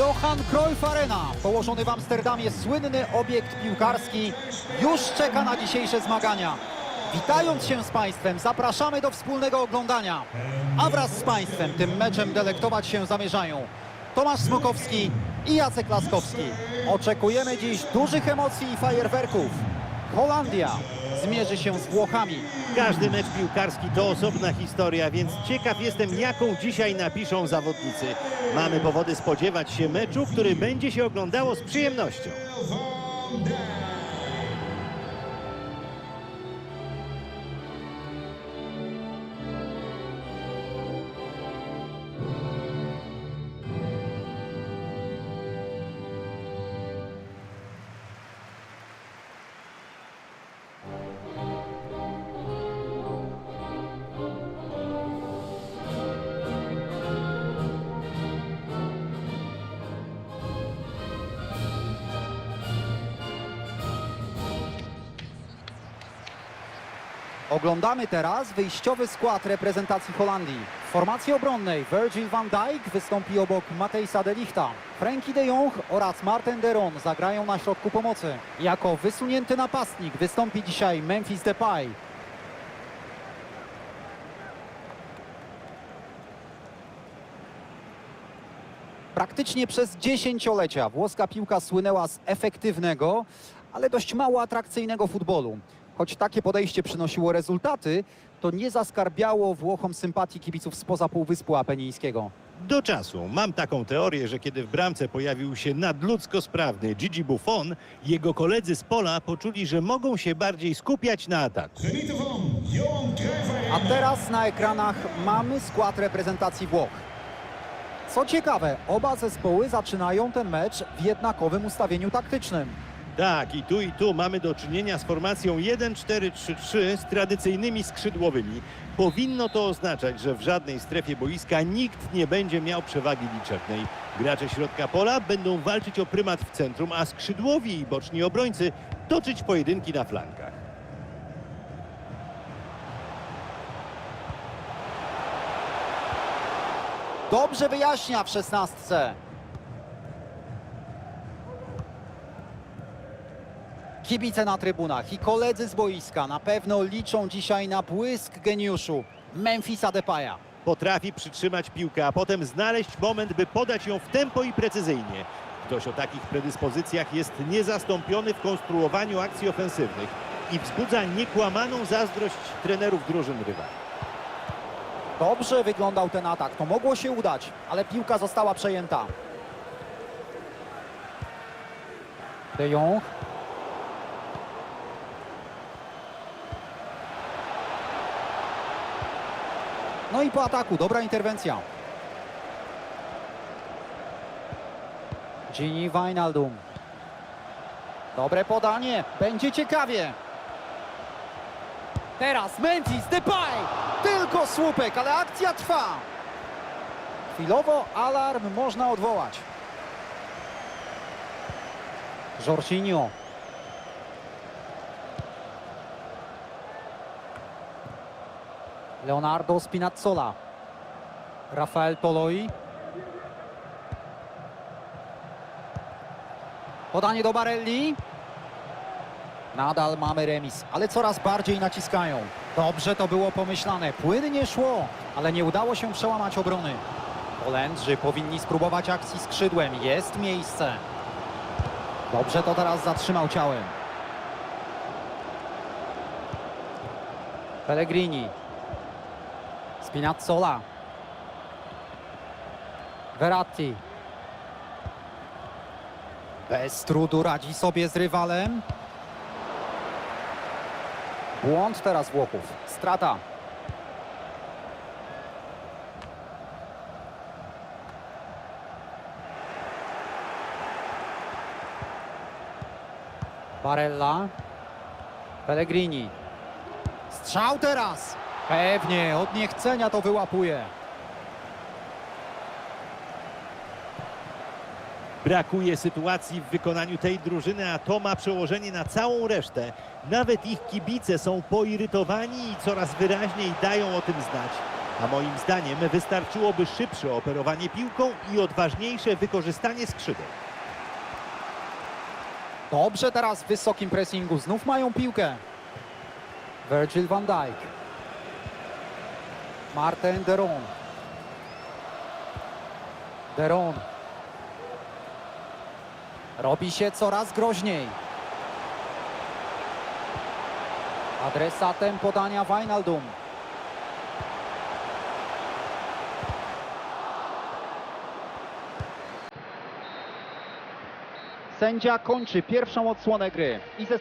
Johan Cruyff Arena, położony w Amsterdamie słynny obiekt piłkarski, już czeka na dzisiejsze zmagania. Witając się z Państwem, zapraszamy do wspólnego oglądania. A wraz z Państwem tym meczem delektować się zamierzają Tomasz Smokowski i Jacek Laskowski. Oczekujemy dziś dużych emocji i fajerwerków. Holandia zmierzy się z Włochami. Każdy mecz piłkarski to osobna historia, więc ciekaw jestem, jaką dzisiaj napiszą zawodnicy. Mamy powody spodziewać się meczu, który będzie się oglądało z przyjemnością. Oglądamy teraz wyjściowy skład reprezentacji Holandii. W formacji obronnej Virgil van Dijk wystąpi obok Matejsa de Lichta. Frenkie de Jong oraz Martin de Roon zagrają na środku pomocy. Jako wysunięty napastnik wystąpi dzisiaj Memphis Depay. Praktycznie przez dziesięciolecia włoska piłka słynęła z efektywnego, ale dość mało atrakcyjnego futbolu. Choć takie podejście przynosiło rezultaty, to nie zaskarbiało Włochom sympatii kibiców spoza Półwyspu Apenińskiego. Do czasu mam taką teorię, że kiedy w bramce pojawił się nadludzko sprawny Gigi Buffon, jego koledzy z pola poczuli, że mogą się bardziej skupiać na ataku. A teraz na ekranach mamy skład reprezentacji Włoch. Co ciekawe, oba zespoły zaczynają ten mecz w jednakowym ustawieniu taktycznym. Tak, i tu i tu mamy do czynienia z formacją 1-4-3-3 z tradycyjnymi skrzydłowymi. Powinno to oznaczać, że w żadnej strefie boiska nikt nie będzie miał przewagi liczebnej. Gracze środka pola będą walczyć o prymat w centrum, a skrzydłowi i boczni obrońcy toczyć pojedynki na flankach. Dobrze wyjaśnia w szesnastce. Kibice na trybunach i koledzy z boiska na pewno liczą dzisiaj na błysk geniuszu Memphisa Depaya. Potrafi przytrzymać piłkę, a potem znaleźć moment, by podać ją w tempo i precyzyjnie. Ktoś o takich predyspozycjach jest niezastąpiony w konstruowaniu akcji ofensywnych i wzbudza niekłamaną zazdrość trenerów drużyn rywali. Dobrze wyglądał ten atak, to mogło się udać, ale piłka została przejęta. De Jong. No i po ataku, dobra interwencja. Gini Wijnaldum. Dobre podanie, będzie ciekawie. Teraz Memphis Depay! Tylko słupek, ale akcja trwa. Chwilowo alarm można odwołać. Jorginho. Leonardo Spinazzola. Rafael Toloi. Podanie do Barelli. Nadal mamy remis, ale coraz bardziej naciskają. Dobrze to było pomyślane, płynnie szło, ale nie udało się przełamać obrony. Holendrzy powinni spróbować akcji skrzydłem, jest miejsce. Dobrze to teraz zatrzymał ciałem. Pellegrini. Spinazzola. Verratti. Bez trudu radzi sobie z rywalem. Błąd teraz Włochów. Strata. Barella. Pellegrini. Strzał teraz. Pewnie, od niechcenia to wyłapuje. Brakuje sytuacji w wykonaniu tej drużyny, a to ma przełożenie na całą resztę. Nawet ich kibice są poirytowani i coraz wyraźniej dają o tym znać. A moim zdaniem wystarczyłoby szybsze operowanie piłką i odważniejsze wykorzystanie skrzydeł. Dobrze teraz w wysokim pressingu. Znów mają piłkę. Virgil van Dijk. Martin Deron. Deron. Robi się coraz groźniej. Adresatem podania Wijnaldum. Sędzia kończy pierwszą odsłonę gry. I ze...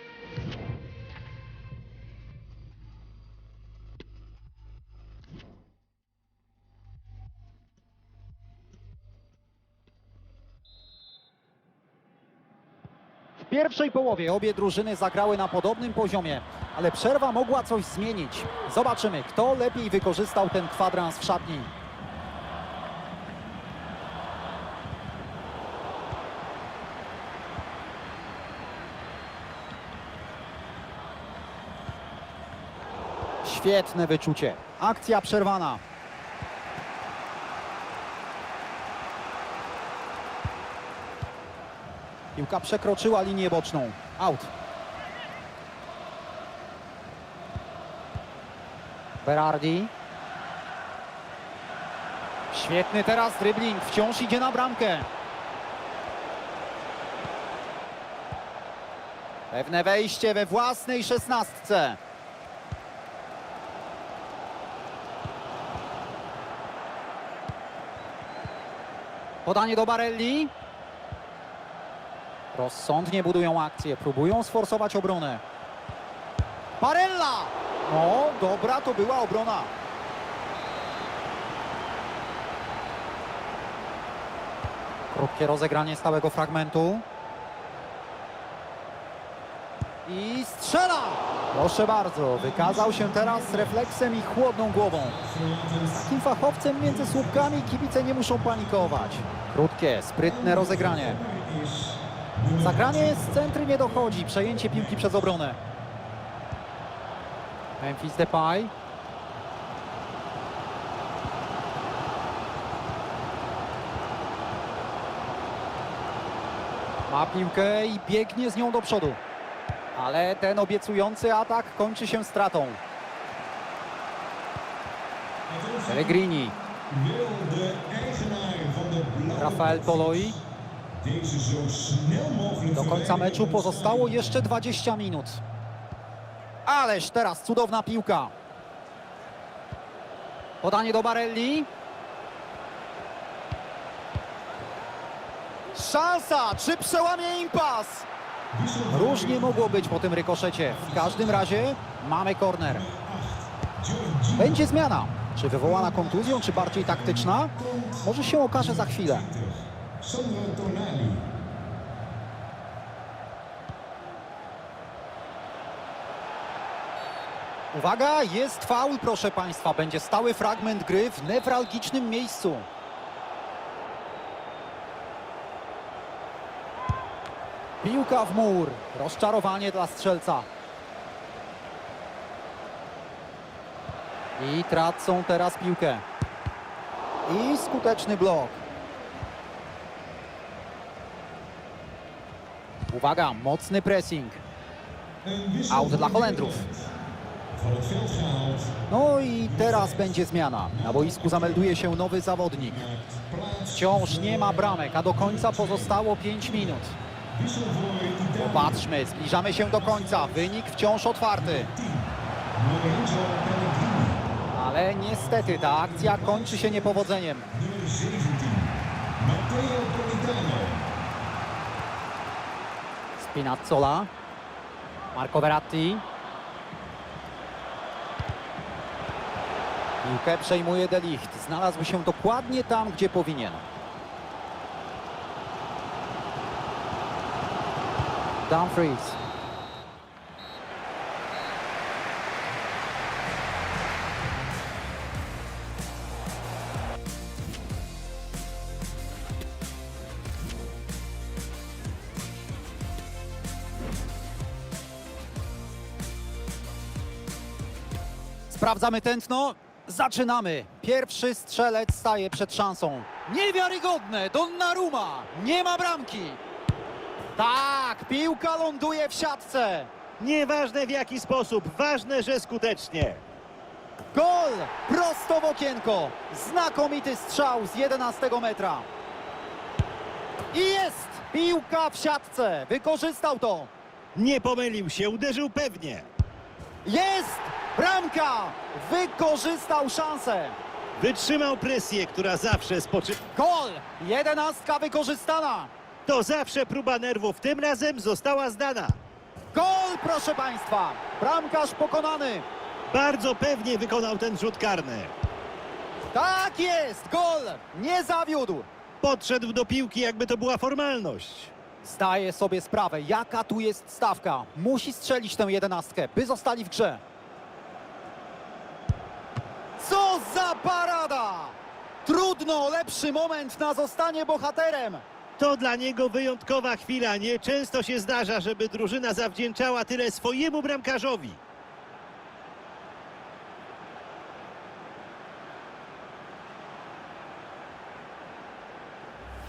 pierwszej połowie obie drużyny zagrały na podobnym poziomie, ale przerwa mogła coś zmienić. Zobaczymy, kto lepiej wykorzystał ten kwadrans w szatni. Świetne wyczucie. Akcja przerwana. Piłka przekroczyła linię boczną. Out. Berardi. Świetny teraz dribbling. Wciąż idzie na bramkę. Pewne wejście we własnej szesnastce. Podanie do Barelli. Rozsądnie budują akcję, próbują sforsować obronę. Barella! No, dobra to była obrona. Krótkie rozegranie stałego fragmentu. I strzela! Proszę bardzo, wykazał się teraz refleksem i chłodną głową. Z takim fachowcem między słupkami kibice nie muszą panikować. Krótkie, sprytne rozegranie. Zagranie z centry nie dochodzi. Przejęcie piłki przez obronę. Memphis Depay. Ma piłkę i biegnie z nią do przodu. Ale ten obiecujący atak kończy się stratą. Pellegrini. Rafael Toloi. Do końca meczu pozostało jeszcze 20 minut. Ależ teraz cudowna piłka. Podanie do Barelli. Szansa! Czy przełamie impas? Różnie mogło być po tym rykoszecie. W każdym razie mamy korner. Będzie zmiana. Czy wywołana kontuzją, czy bardziej taktyczna? Może się okaże za chwilę. Tonali. Uwaga, jest faul, proszę Państwa. Będzie stały fragment gry w newralgicznym miejscu. Piłka w mur. Rozczarowanie dla strzelca. I tracą teraz piłkę. I skuteczny blok. Uwaga, mocny pressing. Out dla Holendrów. No i teraz będzie zmiana. Na boisku zamelduje się nowy zawodnik. Wciąż nie ma bramek, a do końca pozostało 5 minut. wissel voor Italië. Patrzmy, zbliżamy się do końca. Wynik wciąż otwarty. Ale niestety ta akcja kończy się niepowodzeniem. Spinazzola. Marco Verratti. Piłkę przejmuje De Ligt. Znalazł się dokładnie tam, gdzie powinien. Dumfries. Sprawdzamy tętno. Zaczynamy. Pierwszy strzelec staje przed szansą. Niewiarygodne, Donnarumma. Nie ma bramki. Tak, piłka ląduje w siatce. Nieważne w jaki sposób, ważne, że skutecznie. Gol! Prosto w okienko. Znakomity strzał z 11 metra. I jest! Piłka w siatce. Wykorzystał to. Nie pomylił się, uderzył pewnie. Jest! Bramka! Wykorzystał szansę. Wytrzymał presję, która zawsze spoczy... Gol! Jedenastka wykorzystana. To zawsze próba nerwów, tym razem została zdana. Gol, proszę Państwa! Bramkarz pokonany. Bardzo pewnie wykonał ten rzut karny. Tak jest! Gol! Nie zawiódł. Podszedł do piłki, jakby to była formalność. Zdaje sobie sprawę, jaka tu jest stawka. Musi strzelić tę jedenastkę, by zostali w grze. Co za parada! Trudno, lepszy moment na zostanie bohaterem. To dla niego wyjątkowa chwila. Nie często się zdarza, żeby drużyna zawdzięczała tyle swojemu bramkarzowi.